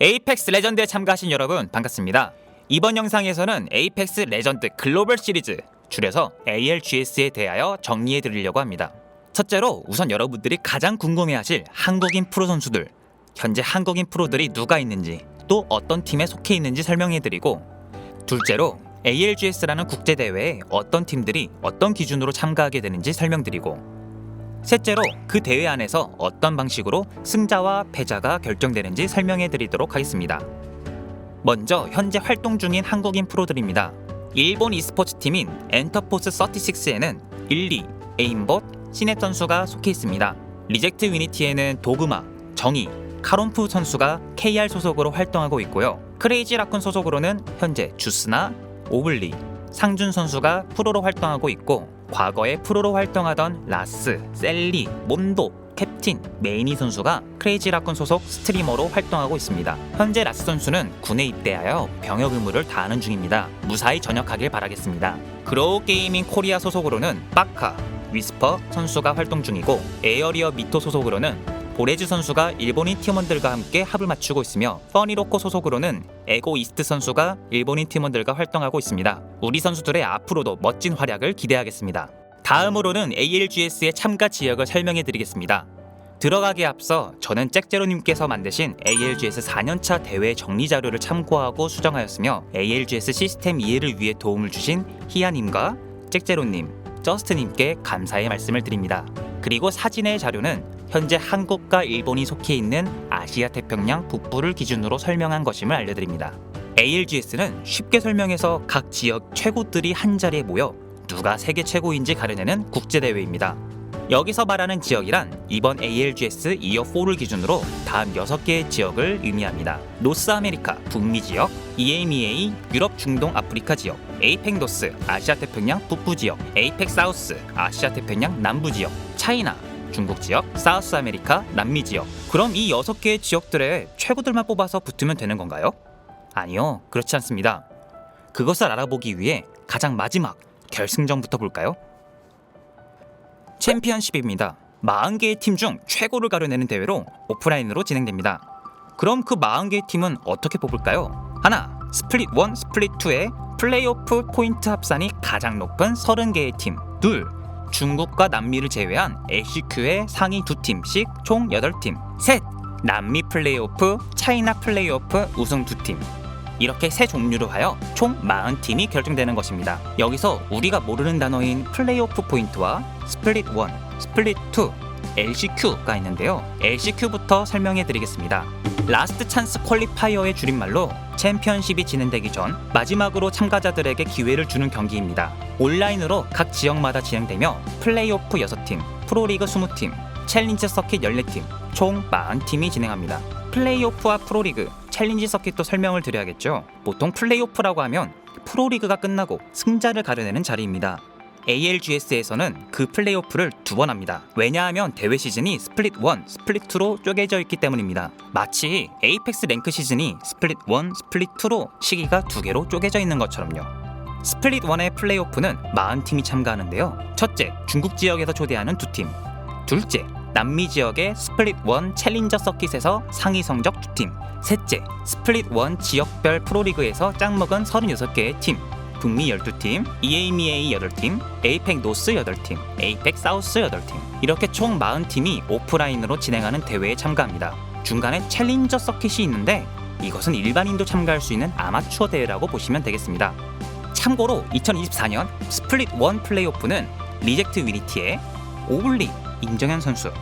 에이펙스 레전드에 참가하신 여러분 반갑습니다. 이번 영상에서는 에이펙스 레전드 글로벌 시리즈 줄여서 ALGS에 대하여 정리해 드리려고 합니다. 첫째로 우선 여러분들이 가장 궁금해하실 한국인 프로 선수들 현재 한국인 프로들이 누가 있는지 또 어떤 팀에 속해 있는지 설명해 드리고 둘째로 ALGS라는 국제 대회에 어떤 팀들이 어떤 기준으로 참가하게 되는지 설명드리고 셋째로 그 대회 안에서 어떤 방식으로 승자와 패자가 결정되는지 설명해 드리도록 하겠습니다. 먼저 현재 활동 중인 한국인 프로들입니다. 일본 e스포츠 팀인 엔터포스 36에는 1, 2, 에임봇, 시넷 선수가 속해 있습니다. 리젝트 위니티에는 도그마, 정희, 카론프 선수가 KR 소속으로 활동하고 있고요. 크레이지 라쿤 소속으로는 현재 주스나 오블리, 상준 선수가 프로로 활동하고 있고 과거에 프로로 활동하던 라스, 셀리, 몬도, 캡틴, 메이니 선수가 크레이지 라쿤 소속 스트리머로 활동하고 있습니다. 현재 라스 선수는 군에 입대하여 병역 의무를 다하는 중입니다. 무사히 전역하길 바라겠습니다. 그로우 게이밍 코리아 소속으로는 빠카, 위스퍼 선수가 활동 중이고 에어리어 미토 소속으로는 보레즈 선수가 일본인 팀원들과 함께 합을 맞추고 있으며 퍼니로코 소속으로는 에고 이스트 선수가 일본인 팀원들과 활동하고 있습니다. 우리 선수들의 앞으로도 멋진 활약을 기대하겠습니다. 다음으로는 ALGS의 참가 지역을 설명해 드리겠습니다. 들어가기에 앞서 저는 잭제로님께서 만드신 ALGS 4년차 대회 정리 자료를 참고하고 수정하였으며 ALGS 시스템 이해를 위해 도움을 주신 희야님과 잭제로님, 저스트님께 감사의 말씀을 드립니다. 그리고 사진의 자료는 현재 한국과 일본이 속해 있는 아시아 태평양 북부를 기준으로 설명한 것임을 알려드립니다. ALGS는 쉽게 설명해서 각 지역 최고들이 한 자리에 모여 누가 세계 최고인지 가려내는 국제 대회입니다. 여기서 말하는 지역이란 이번 ALGS 이어 4를 기준으로 다음 6개의 지역을 의미합니다. 노스 아메리카 북미 지역, EMEA 유럽 중동 아프리카 지역, 에이펙 노스 아시아 태평양 북부 지역, 에이펙 사우스 아시아 태평양 남부 지역, 차이나 중국 지역, 사우스 아메리카 남미 지역. 그럼 이 6개의 지역들의 최고들만 뽑아서 붙으면 되는 건가요? 아니요, 그렇지 않습니다. 그것을 알아보기 위해 가장 마지막 결승전부터 볼까요? 챔피언십입니다. 40개의 팀 중 최고를 가려내는 대회로 오프라인으로 진행됩니다. 그럼 그 40개의 팀은 어떻게 뽑을까요? 하나, 스플릿 1, 스플릿 2의 플레이오프 포인트 합산이 가장 높은 30개의 팀. 둘, 중국과 남미를 제외한 LCQ의 상위 두 팀씩 총 8팀. 셋, 남미 플레이오프, 차이나 플레이오프 우승 두 팀. 이렇게 세 종류로 하여 총 40팀이 결정되는 것입니다. 여기서 우리가 모르는 단어인 플레이오프 포인트와 스플릿 1, 스플릿 2, LCQ가 있는데요. LCQ부터 설명해 드리겠습니다. 라스트 찬스 퀄리파이어의 줄임말로 챔피언십이 진행되기 전 마지막으로 참가자들에게 기회를 주는 경기입니다. 온라인으로 각 지역마다 진행되며 플레이오프 6팀, 프로리그 20팀, 챌린지 서킷 14팀, 총 40팀이 진행합니다. 플레이오프와 프로리그, 챌린지 서킷도 설명을 드려야겠죠. 보통 플레이오프라고 하면 프로리그가 끝나고 승자를 가려내는 자리입니다. ALGS에서는 그 플레이오프를 두 번 합니다. 왜냐하면 대회 시즌이 스플릿 1, 스플릿 2로 쪼개져 있기 때문입니다. 마치 에이펙스 랭크 시즌이 스플릿 1, 스플릿 2로 시기가 두 개로 쪼개져 있는 것처럼요. 스플릿 1의 플레이오프는 40팀이 참가하는데요. 첫째, 중국 지역에서 초대하는 두 팀. 둘째, 남미 지역의 스플릿 1 챌린저 서킷에서 상위 성적 두 팀. 셋째, 스플릿 1 지역별 프로리그에서 짱먹은 36개의 팀. 북미 12팀, EAMEA 8팀, 에이펙 노스 8팀, 에이펙 사우스 8팀. 이렇게 총 40팀이 오프라인으로 진행하는 대회에 참가합니다. 중간에 챌린저 서킷이 있는데 이것은 일반인도 참가할 수 있는 아마추어 대회라고 보시면 되겠습니다. 참고로 2024년 스플릿 1 플레이오프는 리젝트 위니티의 오블리 임정현 선수,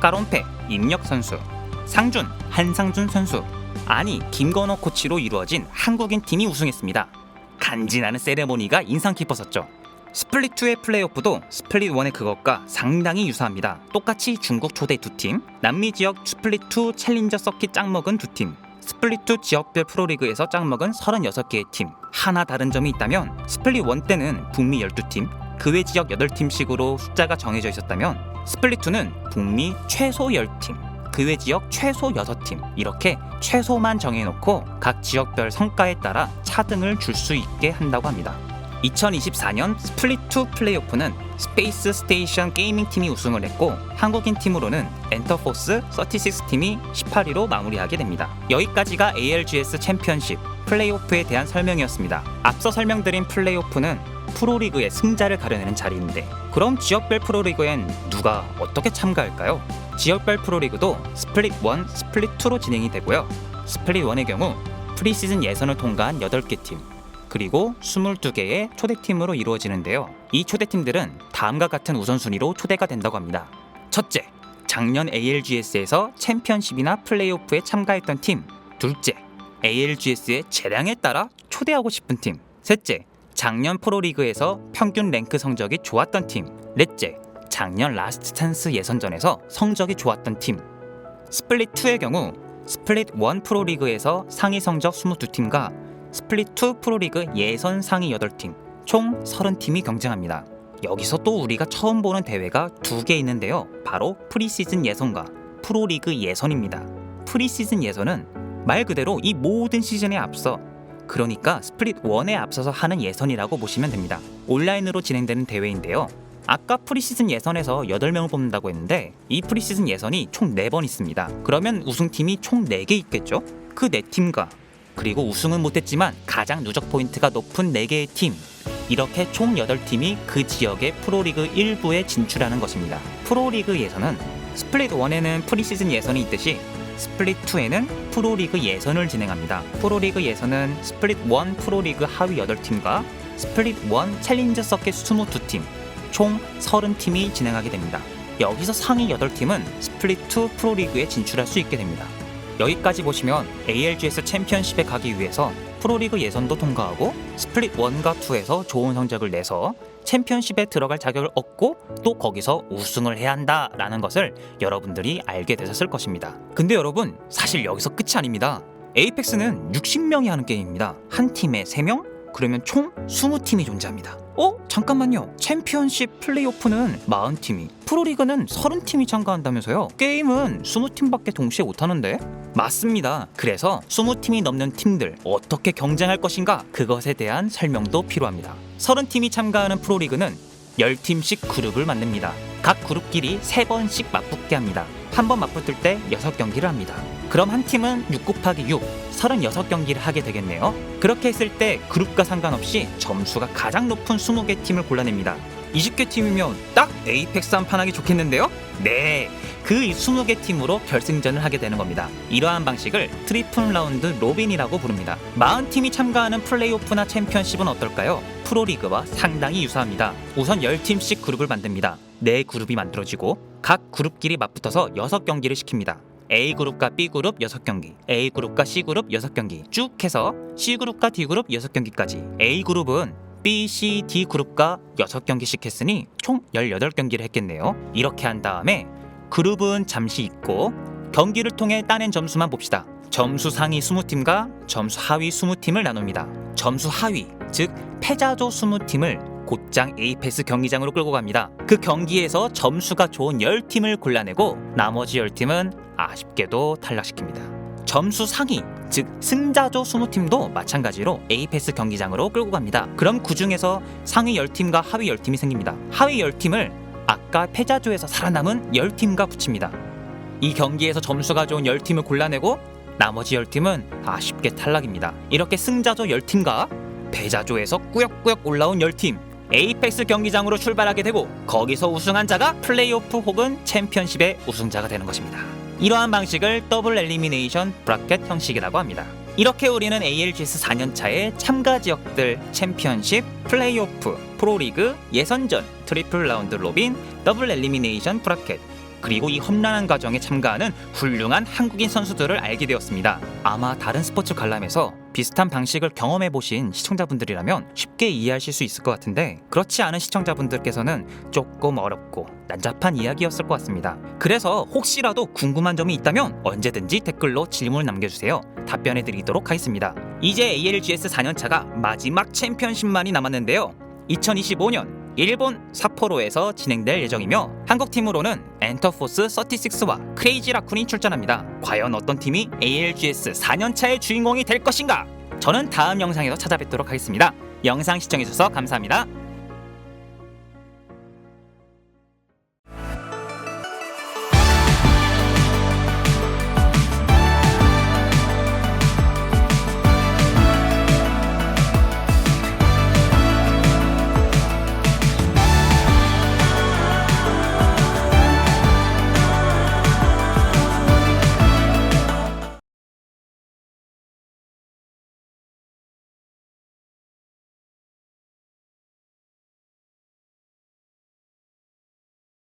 까론페 임력 선수, 상준 한상준 선수, 아니 김건호 코치로 이루어진 한국인 팀이 우승했습니다. 간지나는 세레모니가 인상 깊었었죠. 스플릿 2의 플레이오프도 스플릿 1의 그것과 상당히 유사합니다. 똑같이 중국 초대 두 팀, 남미 지역 스플릿 2 챌린저 서킷 짱먹은 두 팀, 스플릿 2 지역별 프로리그에서 짱먹은 36개의 팀. 하나 다른 점이 있다면 스플릿 1 때는 북미 12팀, 그 외 지역 8팀씩으로 숫자가 정해져 있었다면 스플릿 2는 북미 최소 10팀, 그 외 지역 최소 6팀 이렇게 최소만 정해놓고 각 지역별 성과에 따라 차등을 줄 수 있게 한다고 합니다. 2024년 스플릿2 플레이오프는 스페이스 스테이션 게이밍 팀이 우승을 했고 한국인 팀으로는 엔터포스 36 팀이 18위로 마무리하게 됩니다. 여기까지가 ALGS 챔피언십 플레이오프에 대한 설명이었습니다. 앞서 설명드린 플레이오프는 프로리그의 승자를 가려내는 자리인데 그럼 지역별 프로리그엔 누가 어떻게 참가할까요? 지역별 프로리그도 스플릿 1, 스플릿 2로 진행이 되고요. 스플릿 1의 경우 프리시즌 예선을 통과한 8개 팀, 그리고 22개의 초대팀으로 이루어지는데요. 이 초대팀들은 다음과 같은 우선순위로 초대가 된다고 합니다. 첫째, 작년 ALGS에서 챔피언십이나 플레이오프에 참가했던 팀. 둘째, ALGS의 재량에 따라 초대하고 싶은 팀. 셋째, 작년 프로리그에서 평균 랭크 성적이 좋았던 팀. 넷째, 작년 라스트 찬스 예선전에서 성적이 좋았던 팀. 스플릿 2의 경우 스플릿 1 프로리그에서 상위 성적 22팀과 스플릿 2 프로리그 예선 상위 8팀, 총 30팀이 경쟁합니다. 여기서 또 우리가 처음 보는 대회가 두 개 있는데요. 바로 프리시즌 예선과 프로리그 예선입니다. 프리시즌 예선은 말 그대로 이 모든 시즌에 앞서 그러니까 스플릿 1에 앞서서 하는 예선이라고 보시면 됩니다. 온라인으로 진행되는 대회인데요. 아까 프리시즌 예선에서 8명을 뽑는다고 했는데 이 프리시즌 예선이 총 4번 있습니다. 그러면 우승팀이 총 4개 있겠죠? 그 4팀과 그리고 우승은 못했지만 가장 누적 포인트가 높은 4개의 팀 이렇게 총 8팀이 그 지역의 프로리그 1부에 진출하는 것입니다. 프로리그에서는 스플릿 1에는 프리시즌 예선이 있듯이 스플릿 2에는 프로리그 예선을 진행합니다. 프로리그 예선은 스플릿 1 프로리그 하위 8팀과 스플릿 1 챌린저 서킷 22팀 총 30팀이 진행하게 됩니다. 여기서 상위 8팀은 스플릿 2 프로리그에 진출할 수 있게 됩니다. 여기까지 보시면 ALGS 챔피언십에 가기 위해서 프로리그 예선도 통과하고 스플릿 1과 2에서 좋은 성적을 내서 챔피언십에 들어갈 자격을 얻고 또 거기서 우승을 해야 한다라는 것을 여러분들이 알게 되셨을 것입니다. 근데 여러분 사실 여기서 끝이 아닙니다. 에이펙스는 60명이 하는 게임입니다. 한 팀에 3명? 그러면 총 20팀이 존재합니다. 어? 잠깐만요. 챔피언십 플레이오프는 40팀이, 프로리그는 30팀이 참가한다면서요? 게임은 20팀밖에 동시에 못하는데? 맞습니다. 그래서 20팀이 넘는 팀들 어떻게 경쟁할 것인가? 그것에 대한 설명도 필요합니다. 30팀이 참가하는 프로리그는 10팀씩 그룹을 만듭니다. 각 그룹끼리 3번씩 맞붙게 합니다. 한 번 맞붙을 때 6경기를 합니다. 그럼 한 팀은 6 곱하기 6, 36경기를 하게 되겠네요. 그렇게 했을 때 그룹과 상관없이 점수가 가장 높은 20개 팀을 골라냅니다. 20개 팀이면 딱 에이펙스 한 판 하기 좋겠는데요? 네, 그 20개 팀으로 결승전을 하게 되는 겁니다. 이러한 방식을 트리플 라운드 로빈이라고 부릅니다. 40팀이 참가하는 플레이오프나 챔피언십은 어떨까요? 프로리그와 상당히 유사합니다. 우선 10팀씩 그룹을 만듭니다. 네 그룹이 만들어지고 각 그룹끼리 맞붙어서 6경기를 시킵니다. A그룹과 B그룹 6경기, A그룹과 C그룹 6경기 쭉 해서 C그룹과 D그룹 6경기까지 A그룹은 B, C, D 그룹과 6경기씩 했으니 총 18경기를 했겠네요. 이렇게 한 다음에 그룹은 잠시 잊고 경기를 통해 따낸 점수만 봅시다. 점수 상위 20팀과 점수 하위 20팀을 나눕니다. 점수 하위, 즉 패자조 20팀을 곧장 에이페스 경기장으로 끌고 갑니다. 그 경기에서 점수가 좋은 10팀을 골라내고 나머지 10팀은 아쉽게도 탈락시킵니다. 점수 상위, 즉 승자조 20팀도 마찬가지로 에이페스 경기장으로 끌고 갑니다. 그럼 그 중에서 상위 10팀과 하위 10팀이 생깁니다. 하위 10팀을 아까 패자조에서 살아남은 10팀과 붙입니다. 이 경기에서 점수가 좋은 10팀을 골라내고 나머지 10팀은 아쉽게 탈락입니다. 이렇게 승자조 10팀과 패자조에서 꾸역꾸역 올라온 10팀 에이펙스 경기장으로 출발하게 되고 거기서 우승한 자가 플레이오프 혹은 챔피언십의 우승자가 되는 것입니다. 이러한 방식을 더블 엘리미네이션 브라켓 형식이라고 합니다. 이렇게 우리는 ALGS 4년차의 참가 지역들 챔피언십, 플레이오프, 프로리그, 예선전, 트리플 라운드 로빈, 더블 엘리미네이션 브라켓 그리고 이 험난한 과정에 참가하는 훌륭한 한국인 선수들을 알게 되었습니다. 아마 다른 스포츠 관람에서 비슷한 방식을 경험해 보신 시청자분들이라면 쉽게 이해하실 수 있을 것 같은데 그렇지 않은 시청자분들께서는 조금 어렵고 난잡한 이야기였을 것 같습니다. 그래서 혹시라도 궁금한 점이 있다면 언제든지 댓글로 질문을 남겨주세요. 답변해 드리도록 하겠습니다. 이제 ALGS 4년차가 마지막 챔피언십만이 남았는데요. 2025년 일본 삿포로에서 진행될 예정이며 한국 팀으로는 엔터포스 36와 크레이지 라쿤이 출전합니다. 과연 어떤 팀이 ALGS 4년차의 주인공이 될 것인가? 저는 다음 영상에서 찾아뵙도록 하겠습니다. 영상 시청해주셔서 감사합니다.